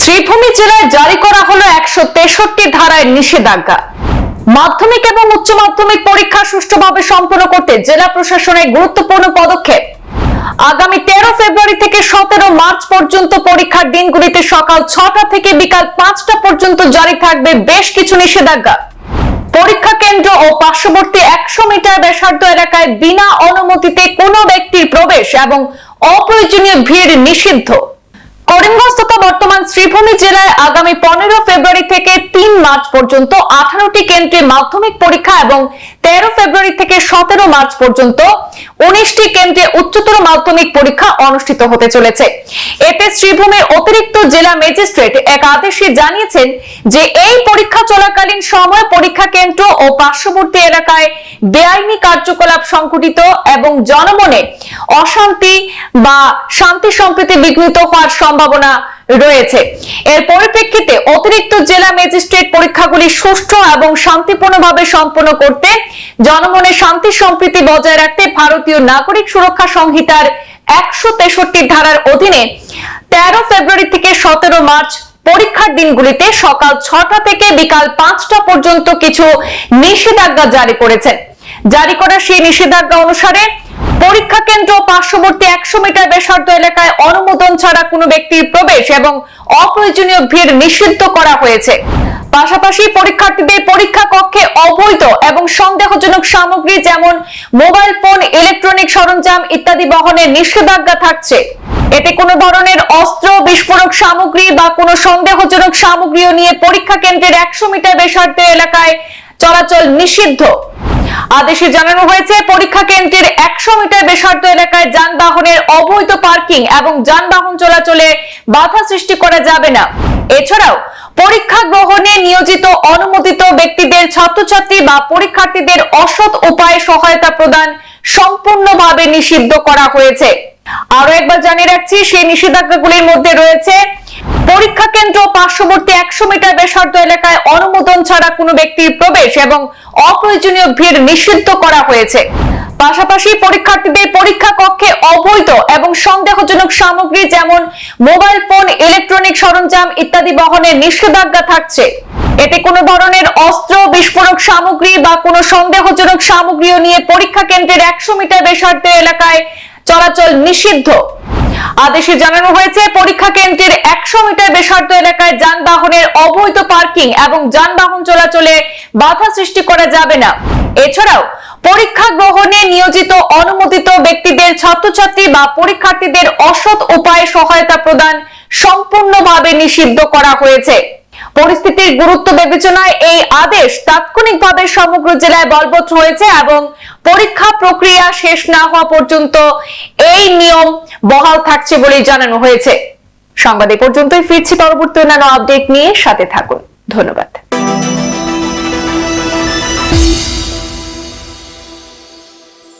শ্রীভূমি জেলায় জারি করা হলো একশো তেষট্টি ধারায় নিষেধাজ্ঞা। মাধ্যমিক এবং উচ্চ মাধ্যমিক পরীক্ষা সুষ্ঠুভাবে সম্পন্ন করতে জেলা প্রশাসনের গুরুত্বপূর্ণ পদক্ষেপ। আগামী তেরো ফেব্রুয়ারি থেকে সতেরো মার্চ পর্যন্ত পরীক্ষার দিনগুলিতে সকাল ছটা থেকে বিকাল পাঁচটা পর্যন্ত জারি থাকবে বেশ কিছু নিষেধাজ্ঞা। পরীক্ষা কেন্দ্র ও পার্শ্ববর্তী একশো মিটার ব্যাসার্ধ এলাকায় বিনা অনুমতিতে কোনো ব্যক্তির প্রবেশ এবং অপ্রয়োজনীয় ভিড় নিষিদ্ধ। করিমগঞ্জ তথা বর্তমান শ্রীভূমি জেলায় আগামী পনেরো মার্চ পর্যন্ত আঠারোটি কেন্দ্রে মাধ্যমিক পরীক্ষা এবং তেরো ফেব্রুয়ারি থেকে সতেরো মার্চ পর্যন্ত উনিশটি কেন্দ্রে উচ্চতর মাধ্যমিক পরীক্ষা অনুষ্ঠিত হতে চলেছে। এতে শ্রীভূমির অতিরিক্ত জেলা ম্যাজিস্ট্রেট এক আদেশে জানিয়েছেন যে এই পরীক্ষা চলাকালীন সময় পরীক্ষা কেন্দ্র ও পার্শ্ববর্তী এলাকায় বেআইনি কার্যকলাপ সংঘটিত এবং জনমনে অশান্তি বা শান্তি সম্প্রীতি বিঘ্নিত হওয়ার সম্ভাবনা রয়েছে। এর পরিপ্রেক্ষিতে অতিরিক্ত জেলা ম্যাজিস্ট্রেট পরীক্ষাগুলি সুষ্ঠু এবং শান্তিপূর্ণভাবে সম্পন্ন করতে, জনমনে শান্তি সম্প্রীতি বজায় রাখতে ভারতীয় নাগরিক সুরক্ষা সংহিতার একশো তেষট্টি ধারার অধীনে তেরো ফেব্রুয়ারি থেকে সতেরো মার্চ পরীক্ষার দিনগুলিতে সকাল ছটা থেকে বিকাল পাঁচটা পর্যন্ত কিছু নিষেধাজ্ঞা জারি করেছেন জারি করা সেই নিষেধাজ্ঞা অনুসারে পরীক্ষা কেন্দ্র পার্শ্ববর্তী একশো মিটার ব্যাসার্ধ এলাকায় অনুমোদন ছাড়া কোনো ব্যক্তির প্রবেশ এবং অপ্রয়োজনীয় ভিড় নিষিদ্ধ করা হয়েছে। পাশাপাশি পরীক্ষার্থীদের পরীক্ষা কক্ষে অবৈধ এবং সন্দেহজনক সামগ্রী যেমন মোবাইল ফোন, ইলেকট্রনিক সরঞ্জাম ইত্যাদি বহনের নিষেধাজ্ঞা থাকছে। এতে কোনো ধরনের অস্ত্র, বিস্ফোরক সামগ্রী বা কোনো সন্দেহজনক সামগ্রীও নিয়ে পরীক্ষা কেন্দ্রের একশো মিটার ব্যাসার্ধ এলাকায় চলাচল নিষিদ্ধ। আদেশে জানানো হয়েছে, পরীক্ষা কেন্দ্রের একশো মিটার ব্যাসার্ধ এলাকায় যানবাহনের অবৈধ পার্কিং এবং যানবাহন চলাচলে বাধা সৃষ্টি করা যাবে না। এছাড়াও, পরীক্ষা গ্রহণে নিয়োজিত অনুমোদিত ব্যক্তিদের ছাত্রছাত্রী বা পরীক্ষার্থীদের অসৎ উপায়ে সহায়তা প্রদান সম্পূর্ণভাবে নিষিদ্ধ করা হয়েছে। আরও একবার জানিয়ে রাখছি, সেই নিষেধাজ্ঞাগুলির মধ্যে রয়েছে পরীক্ষা কেন্দ্র পার্শ্ববর্তী একশো মিটার ব্যাসার্ধ এলাকায় অনুমোদন ছাড়া কোনো ব্যক্তির প্রবেশ এবং অপ্রয়োজনীয় ভিড় নিষিদ্ধ করা হয়েছে। পাশাপাশি পরীক্ষার্থীদের পরীক্ষা কক্ষে অবৈধ এবং সন্দেহজনক সামগ্রী যেমন মোবাইল ফোন, ইলেকট্রনিক সরঞ্জাম ইত্যাদি বহনের নিষেধাজ্ঞা থাকছে। এতে কোনো ধরনের অস্ত্র, বিস্ফোরক সামগ্রী বা কোনো সন্দেহজনক সামগ্রীও নিয়ে পরীক্ষা কেন্দ্রের একশো মিটার ব্যাসার্ধ এলাকায় চলাচল নিষিদ্ধ। আদেশে জানানো হয়েছে, পরীক্ষা কেন্দ্রের একশো মিটার ব্যাসার্ধ এলাকায় যানবাহনের অবৈধ পার্কিং এবং যানবাহন চলাচলে বাধা সৃষ্টি করা যাবে না। এছাড়াও, পরীক্ষা গ্রহণে নিয়োজিত অনুমোদিত ব্যক্তিদের ছাত্রছাত্রী বা পরীক্ষার্থীদের অসৎ উপায়ে সহায়তা প্রদান সম্পূর্ণভাবে নিষিদ্ধ করা হয়েছে। পরিস্থিতির গুরুত্ব বিবেচনায় এই আদেশ তাৎক্ষণিকভাবে সমগ্র জেলায় বলবৎ হয়েছে এবং পরীক্ষা প্রক্রিয়া শেষ না হওয়া পর্যন্ত এই নিয়ম বহাল থাকছে বলে জানানো হয়েছে। সংবাদ এ পর্যন্তই, ফিরছি পরবর্তী অন্যান্য আপডেট নিয়ে, সাথে থাকুন। ধন্যবাদ।